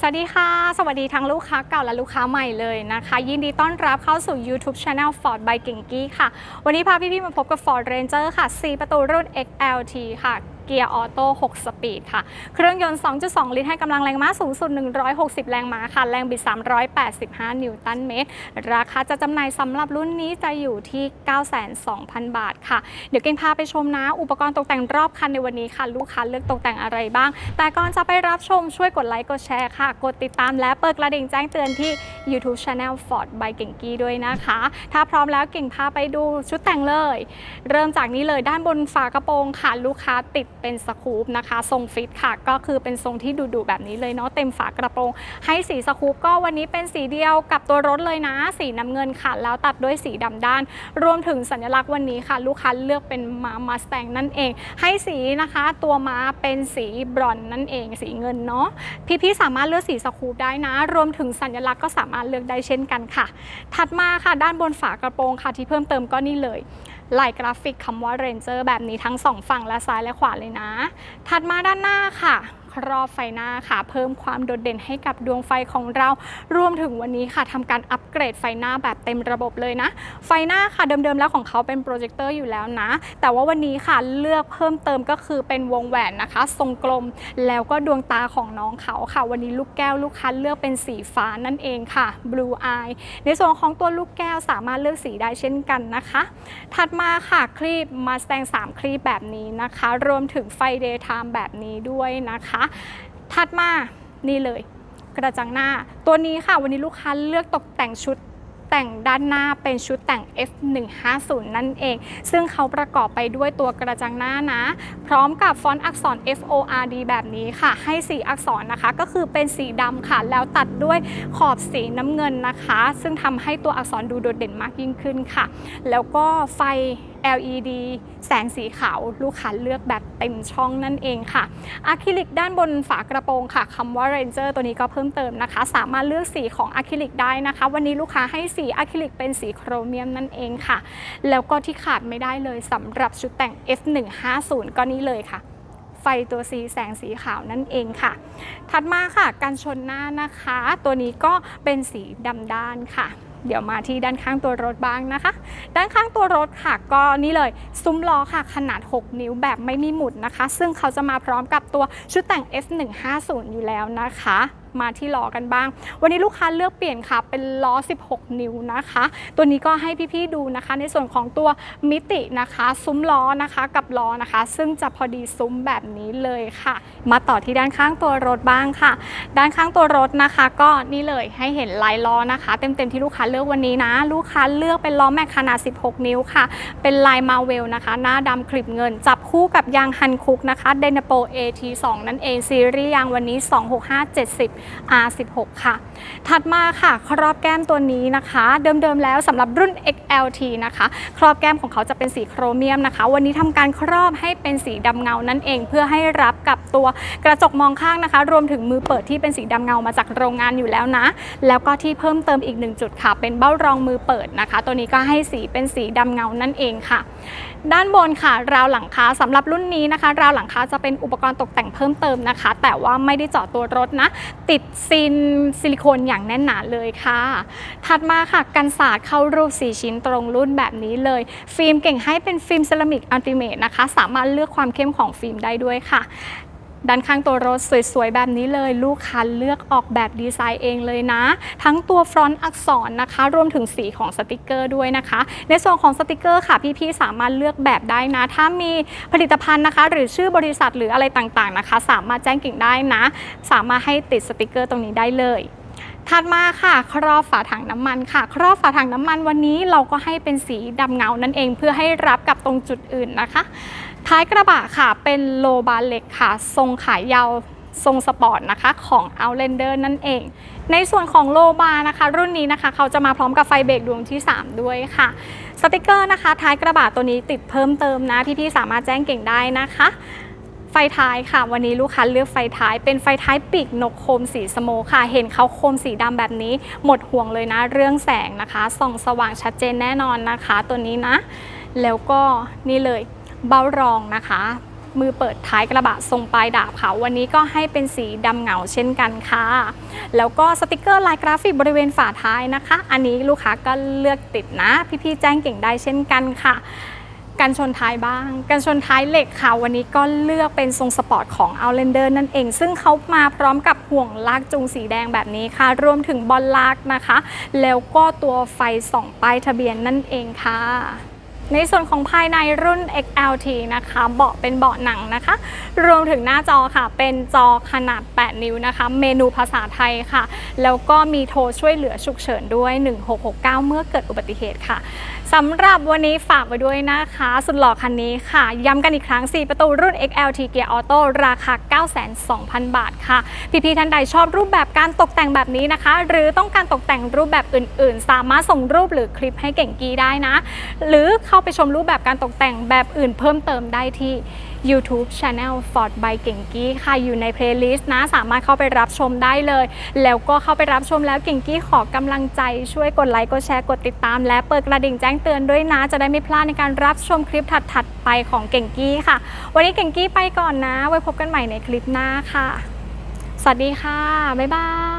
สวัสดีค่ะ สวัสดีทั้งลูกค้าเก่าและลูกค้าใหม่เลยนะคะ ยินดีต้อนรับเข้าสู่ YouTube Channel Ford by เก่งกี้ค่ะ วันนี้พาพี่ๆมาพบกับ Ford Ranger ค่ะ 4 ประตูรุ่น XLT ค่ะ เกียร์ออโต้ 6 สปีดค่ะ เครื่องยนต์ 2.2 ลิตรให้กำลังแรงม้าสูงสุด 160 แรงม้าค่ะ แรงบิด 385 นิวตันเมตร ราคาจะจำหน่ายสำหรับรุ่นนี้จะอยู่ที่ 92,000 บาทค่ะ เดี๋ยวเก่งพาไปชมนะ อุปกรณ์ตกแต่งรอบคันในวันนี้ค่ะ ลูกค้าเลือกตกแต่งอะไรบ้าง แต่ก่อนจะไปรับชมช่วยกดไลค์กดแชร์ค่ะ กดติดตามและเปิดกระดิ่งแจ้งเตือนที่ YouTube Channel Ford by เก่งกี้ด้วยนะคะ ถ้าพร้อมแล้วเก่งพาไปดูชุดแต่งเลย เริ่มจากนี้เลยด้านบนฝากระโปรงค่ะลูกค้าติด เป็นสกู๊ปนะคะ ทรงฟิตค่ะ ก็คือเป็นทรงที่ดุๆแบบนี้เลยเนาะเต็มฝากระโปรง ให้สีสกู๊ปก็วันนี้เป็นสีเดียวกับตัวรถเลยนะ สีน้ำเงินค่ะ แล้วตัดด้วยสีดำด้าน รวมถึงสัญลักษณ์วันนี้ค่ะ ลูกค้าเลือกเป็นม้ามาสแตงนั่นเอง ให้สีนะคะ ตัวม้าเป็นสีบรอนนั่นเอง สีเงินเนาะพี่ๆสามารถเลือกสีสกู๊ปได้นะ รวมถึงสัญลักษณ์ก็สามารถเลือกได้เช่นกันค่ะ ถัดมาค่ะ ด้านบนฝากระโปรงค่ะที่เพิ่มเติมก็นี่เลย ลายกราฟิกคำว่า Ranger แบบนี้ทั้งสองฝั่งและซ้ายและขวาเลยนะ ถัดมาด้านหน้าค่ะ ครอบไฟหน้าค่ะ เพิ่มความโดดเด่นให้กับดวงไฟของเรา รวมถึงวันนี้ค่ะทำการอัปเกรดไฟหน้าแบบเต็มระบบเลยนะ ไฟหน้าค่ะเดิมๆแล้วของเขาเป็นโปรเจคเตอร์อยู่แล้วนะ แต่ว่าวันนี้ค่ะเลือกเพิ่มเติมก็คือเป็นวงแหวนนะคะ ทรงกลมแล้วก็ดวงตาของน้องเขาค่ะ วันนี้ลูกแก้วลูกค้าเลือกเป็นสีฟ้านั่นเองค่ะ blue eye ในส่วนของตัวลูกแก้วสามารถเลือกสีได้เช่นกันนะคะ ถัดมาค่ะคลีปมาสแตง3คลีปแบบนี้นะคะ รวมถึงไฟ daytime แบบนี้ด้วยนะคะถัดมานี่เลย กระจังหน้า ตัวนี้ค่ะวันนี้ลูกค้าเลือกตกแต่งชุดแต่งด้านหน้าเป็นชุดแต่ง F150 นั่นเอง ซึ่งเขาประกอบไปด้วยตัวกระจังหน้านะ พร้อมกับฟอนต์อักษร FORD แบบนี้ค่ะ ให้สีอักษรนะคะ ก็คือเป็นสีดำค่ะ แล้วตัดด้วยขอบสีน้ำเงินนะคะ ซึ่งทำให้ตัวอักษรดูโดดเด่นมากยิ่งขึ้นค่ะ แล้วก็ไฟ LED แสงสีขาวลูกค้าเลือกแบบเต็มช่องนั่นเองค่ะอะคริลิกด้านบนฝากระโปรงค่ะคำว่า Ranger ตัวนี้ก็เพิ่มเติมนะคะ สามารถเลือกสีของอะคริลิกได้นะคะ วันนี้ลูกค้าให้สีอะคริลิกเป็นสีโครเมียมนั่นเองค่ะ แล้วก็ที่ขาดไม่ได้เลยสำหรับชุดแต่ง F150 ก็นี้เลยค่ะไฟตัวสีแสงสีขาวนั่นเองค่ะ ถัดมาค่ะกันชนหน้านะคะ ตัวนี้ก็เป็นสีดำด้านค่ะ เดี๋ยวมาที่ด้านข้างตัวรถบ้างนะคะ ด้านข้างตัวรถค่ะก็นี่เลยซุ้มล้อค่ะขนาด 6 นิ้วแบบไม่มีหมุดนะคะ ซึ่งเขาจะมาพร้อมกับตัวชุดแต่ง F150 อยู่แล้วนะคะ มาที่ล้อกันบ้าง วันนี้ลูกค้าเลือกเปลี่ยนค่ะเป็นล้อ 16 นิ้วนะคะ ตัวนี้ก็ให้พี่ๆดูนะคะ ในส่วนของตัวมิตินะคะ ซุ้มล้อนะคะกับล้อนะคะ ซึ่งจะพอดีซุ้มแบบนี้เลยค่ะ มาต่อที่ด้านข้างตัวรถบ้างค่ะ ด้านข้างตัวรถนะคะ ก็นี่เลยให้เห็นลายล้อนะคะ เต็มๆที่ลูกค้าเลือกวันนี้นะ ลูกค้าเลือกเป็นล้อแม็กขนาด 16 นิ้วค่ะ เป็นลายมาเวลนะคะ หน้าดำคลิปเงิน จับคู่กับยางฮันคุกนะคะเดนโป AT2 นั่นเองซีรีส์ยางวันนี้ 26570 R16 ค่ะ ถัดมาค่ะ ครอบแก้มตัวนี้นะคะ เดิมๆแล้วสำหรับรุ่น XLT นะคะ ครอบแก้มของเขาจะเป็นสีโครเมียมนะคะ วันนี้ทำการครอบให้เป็นสีดำเงานั่นเอง เพื่อให้รับกับตัวกระจกมองข้างนะคะ รวมถึงมือเปิดที่เป็นสีดำเงามาจากโรงงานอยู่แล้วนะ แล้วก็ที่เพิ่มเติมอีกหนึ่งจุดค่ะ เป็นเบ้ารองมือเปิดนะคะ ตัวนี้ก็ให้สีเป็นสีดำเงานั่นเองค่ะ ด้านบนค่ะ ราวหลังคาสำหรับรุ่นนี้นะคะ ราวหลังคาจะเป็นอุปกรณ์ตกแต่งเพิ่มเติมนะคะ แต่ว่าไม่ได้เจาะตัวรถนะติดซินซิลิโคนอย่างแน่นหนาเลยค่ะ ถัดมาค่ะกันศาสตร์เข้ารูป 4 ชิ้นตรงรุ่นแบบนี้เลย ฟิล์มเก่งให้เป็นฟิล์มเซรามิกอัลติเมทนะคะ สามารถเลือกความเข้มของฟิล์มได้ด้วยค่ะ ด้านข้างตัวรถสวยๆ แบบนี้เลย ลูกค้าเลือกออกแบบดีไซน์เองเลยนะ ทั้งตัวฟรอนต์อักษรนะคะ รวมถึงสีของสติกเกอร์ด้วยนะคะ ในส่วนของสติกเกอร์ค่ะพี่ๆสามารถเลือกแบบได้นะ ถ้ามีผลิตภัณฑ์นะคะ หรือชื่อบริษัทหรืออะไรต่างๆนะคะ สามารถแจ้งกิ่งได้นะ สามารถให้ติดสติกเกอร์ตรงนี้ได้เลยถัดมาค่ะ ครอบฝาถังน้ำมันค่ะ ครอบฝาถังน้ำมันวันนี้เราก็ให้เป็นสีดำเงานั่นเองเพื่อให้รับกับตรงจุดอื่นนะคะ ท้ายกระบะค่ะเป็นโลบาร์เล็กค่ะ ทรงขายยาวทรงสปอร์ตนะคะของ Outlander นั่นเอง ในส่วนของโลบาร์นะคะ รุ่นนี้นะคะเขาจะมาพร้อมกับไฟเบรกดวงที่ 3 ด้วยค่ะ สติกเกอร์นะคะ ท้ายกระบะตัวนี้ติดเพิ่มเติมนะ พี่ๆสามารถแจ้งเก่งได้นะคะ ไฟท้ายค่ะ วันนี้ลูกค้าเลือกไฟท้าย เป็นไฟท้ายปีกนกโคมสีสโมค่ะ เห็นเขาโคมสีดำแบบนี้ หมดห่วงเลยนะ เรื่องแสงนะคะส่องสว่างชัดเจนแน่นอนนะคะ ตัวนี้นะ แล้วก็นี่เลย เบ้ารองนะคะ มือเปิดท้ายกระบะทรงปลายดาบค่ะ วันนี้ก็ให้เป็นสีดำเหงาเช่นกันค่ะ แล้วก็สติกเกอร์ลายกราฟิกบริเวณฝาท้ายนะคะ อันนี้ลูกค้าก็เลือกติดนะ พี่ๆแจ้งเก่งได้เช่นกันค่ะกันชนท้ายบ้าง กันชนท้ายเหล็กค่ะ วันนี้ก็เลือกเป็นทรงสปอร์ตของ Outlander นั่นเอง ซึ่งเขามาพร้อมกับห่วงลากจูงสีแดงแบบนี้ค่ะ รวมถึงบอลลากนะคะ แล้วก็ตัวไฟส่องป้ายทะเบียนนั่นเองค่ะ ในส่วนของภายในรุ่น XLT นะคะ เบาะเป็นเบาะหนังนะคะ รวมถึงหน้าจอค่ะ เป็นจอขนาด 8 นิ้วนะคะ เมนูภาษาไทยค่ะ แล้วก็มีโทรช่วยเหลือฉุกเฉินด้วย 1669 เมื่อเกิดอุบัติเหตุค่ะสำหรับวันนี้ฝากไว้ด้วยนะคะ สุดหล่อคันนี้ค่ะ ย้ำกันอีกครั้ง 4 ประตูรุ่น XLT Gear Auto ราคา 9,200,000 บาทค่ะ พี่ๆท่านใดชอบรูปแบบการตกแต่งแบบนี้นะคะ หรือต้องการตกแต่งรูปแบบอื่น ๆ สามารถส่งรูปหรือคลิปให้เก่งกีได้นะ หรือเข้าไปชมรูปแบบการตกแต่งแบบอื่นเพิ่มเติมได้ที่ YouTube Channel Ford by เก่งกี้ค่ะอยู่ในเพลย์ลิสต์นะ สามารถเข้าไปรับชมได้เลย แล้วก็เข้าไปรับชมแล้วเก่งกี้ขอกำลังใจช่วยกดไลค์กดแชร์กดติดตาม และเปิดกระดิ่งแจ้งเตือนด้วยนะ จะได้ไม่พลาดในการรับชมคลิปถัดๆไปของเก่งกี้ค่ะ วันนี้เก่งกี้ไปก่อนนะ ไว้พบกันใหม่ในคลิปหน้าค่ะ สวัสดีค่ะ บ๊ายบาย